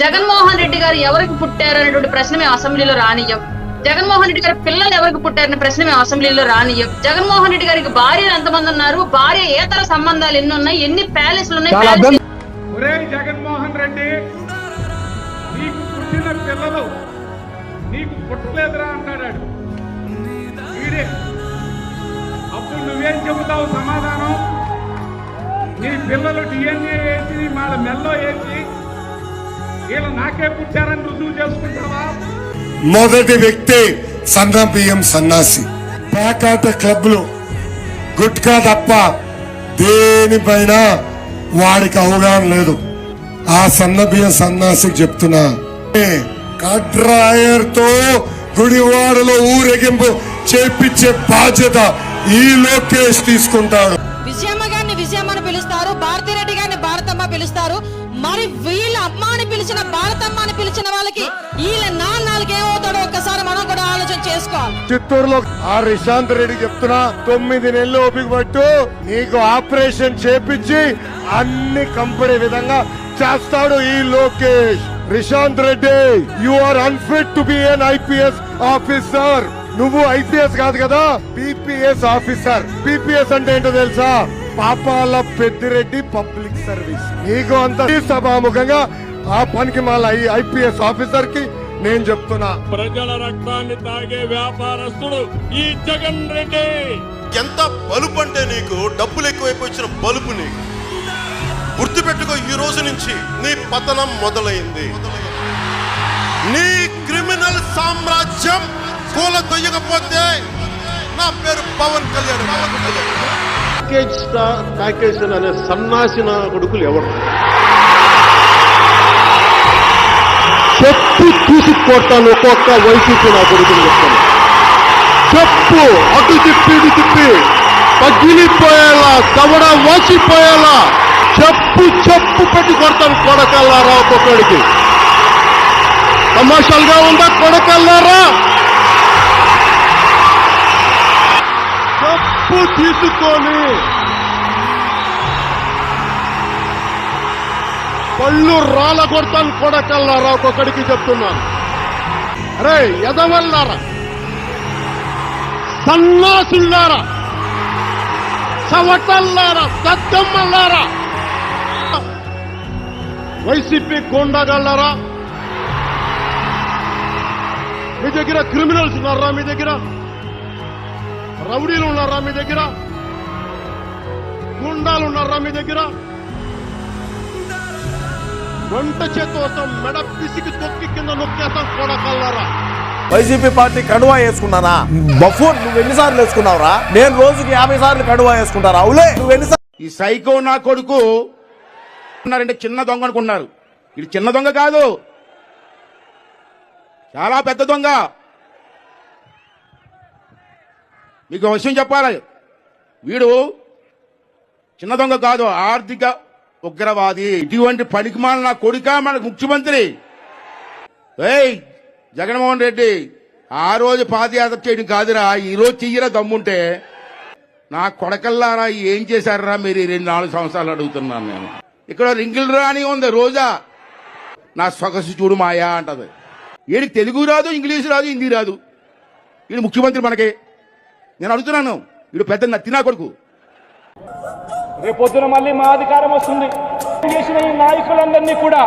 జగన్మోహన్ రెడ్డి గారు ఎవరికి పుట్టారు అనేటువంటి ప్రశ్న మేము అసెంబ్లీలో రానియ్యం. జగన్మోహన్ రెడ్డి గారి పిల్లలు ఎవరికి పుట్టారనే ప్రశ్న మేము అసెంబ్లీలో రానియ్యం. జగన్మోహన్ రెడ్డి గారికి భార్యలు ఎంతమంది ఉన్నారు? భార్య ఏతర సంబంధాలు ఎన్ని ఉన్నాయి? ఎన్ని ప్యాలెస్లు ఉన్నాయి? జగన్మోహన్ రెడ్డి నీకు పుట్టిన పిల్లలు నీకు పుట్టలేదురా అంటాడాడు. వీడే. అప్పుడు నువ్వేం చెబుతావు సమాధానం? నీ పిల్లలు డిఎన్ఏ వేసి వాళ్ళ మెల్లో వేసి వీళ్ళు నాకే పుట్టారని రుజువు చేసుకుంటావా? మొదటి వ్యక్తి సన్న బియ్యం సన్నాసి. పేకాట క్లబ్లు గుట్కా తప్ప దేనిపైన వాడికి అవగాహన లేదు. ఆ సన్న బియ్యం సన్నాసికి చెప్తున్నా. కడ్రాయర్తో గుడివాడలో ఊరేగింపు చేపించే బాధ్యత ఈ లోకేష్ తీసుకుంటాడు. విజయమ్మ గారిని విజయమ్మ అని పిలుస్తారు భారతిరెడ్డి గారిని భారతమ్మ పిలుస్తారు. మరి వీళ్ళ అమ్మ అని పిలిచిన భారతమ్మ అని పిలిచిన వాళ్ళకి వీళ్ళ నాన్నలకి ఏమవుతాడో ఒక్కసారి మనం కూడా ఆలోచన చేసుకోవాలి. చిత్తూరులో ఆ రిశాంత్ రెడ్డి చెప్తున్నా తొమ్మిది నెలలు ఓపిక పట్టు నీకు ఆపరేషన్ చేపించి అన్ని కంపెనీ విధంగా చేస్తాడు ఈ Lokesh. Rishanth Reddy you are unfit to be an IPS officer నువ్వు ఐపీఎస్ కాదు కదా పిపిఎస్ ఆఫీసర్ పిపిఎస్ అంటే ఏంటో తెలుసా? పాపాల పెద్దిరెడ్డి పబ్లిక్ సర్వీస్. నీకు అంత సభాముఖంగా ఆ పనికి మళ్ళీ ఐపీఎస్ ఆఫీసర్కి నేను చెప్తున్నా. ప్రజల రక్తాన్ని తాగే వ్యాపారస్తుడు ఈ జగన్ రెడ్డి. ఎంత బలుపు అంటే నీకు డబ్బులు ఎక్కువైపోయి వచ్చిన బలుపు నీకు. గుర్తుపెట్టుకో ఈ రోజు నుంచి నీ పతనం మొదలైంది. నీ క్రిమినల్ సామ్రాజ్యం కూల దొయ్యకపోతే నా పేరు Pawan Kalyan Pawan Kalyan package star package అనే సన్నాసిన కొడుకులు ఎవరు? చెప్పు తీసుకొట్టాను ఒక్కొక్క వైసీపీ నా కొడుకులు చెప్తాను. చెప్పు అటు తిప్పి ఇటు తిప్పి. పగిలిపోయేలా కవడ వాసిపోయేలా చెప్పు చెప్పు పెట్టి కొడతాను కొడకల్లారా ఒక్కొక్కడికి. తమాషాలుగా ఉందా కొడకల్లారా? చెప్పు తీసుకొని పళ్ళు రాళ్ళ కొడతాను కొడకల్లారా ఒక్కొక్కడికి చెప్తున్నాను. అరే ఎదవల్లారా సన్నాసుల్లారా? చవటల్లారా? దద్దమ్మల్లారా? వైసీపీ గోండాగళ్ళారా? మీ దగ్గర క్రిమినల్స్ ఉన్నారా మీ దగ్గర? రౌడీలు ఉన్నారా మీ దగ్గర? గుండాలు ఉన్నారా మీ దగ్గర? వంట చేతితో మెడ పిసికి తొక్కి కింద నొక్కేస్తాం కొడకల్లారా వైసీపీ పార్టీ కడువా వేసుకున్నానా బఫూన్ నువ్వు ఎన్నిసార్లు వేసుకున్నావురా? నేను రోజుకి యాభై సార్లు కడువా వేసుకుంటారా? అవులే నువ్వు ఎన్నిసార్లు ఈ సైకో నా కొడుకు ఉన్నారంటే చిన్న దొంగ అనుకున్నారు ఇది చిన్న దొంగ కాదు. చాలా పెద్ద దొంగ. మీకు విషయం చెప్పాలి. వీడు చిన్న దొంగ కాదు ఆర్థిక ఉగ్రవాది. ఇటువంటి పనికిమాల నా కొడుక మనకు ముఖ్యమంత్రి. ఏయ్ జగన్మోహన్ రెడ్డి ఆ రోజు పాదయాత్ర చేయడం కాదురా ఈ రోజు చెయ్యరా దమ్ముంటే. నా కొడకల్లారా ఏం చేశారా మీరు రెండు నాలుగు సంవత్సరాలు అడుగుతున్నాను నేను. ఇక్కడ రింగిల్ రాని ఉంది రోజా. నా సొగసు చూడు మాయా అంటది. వీడికి తెలుగు రాదు ఇంగ్లీష్ రాదు హిందీ రాదు. వీడు ముఖ్యమంత్రి మనకి. నేను అడుగుతున్నాను వీడు పెద్ద తినా కొడుకు. రేపొద్దున మళ్ళీ మా అధికారం వస్తుంది. చేసిన ఈ నాయకులందరినీ కూడా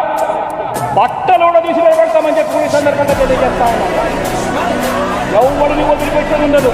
బట్టలు తీసి పెడతామని చెప్పి సందర్భంగా తెలియజేస్తా ఉన్నాను. ఎవరిని వదిలిపెట్టేది ఉండదు.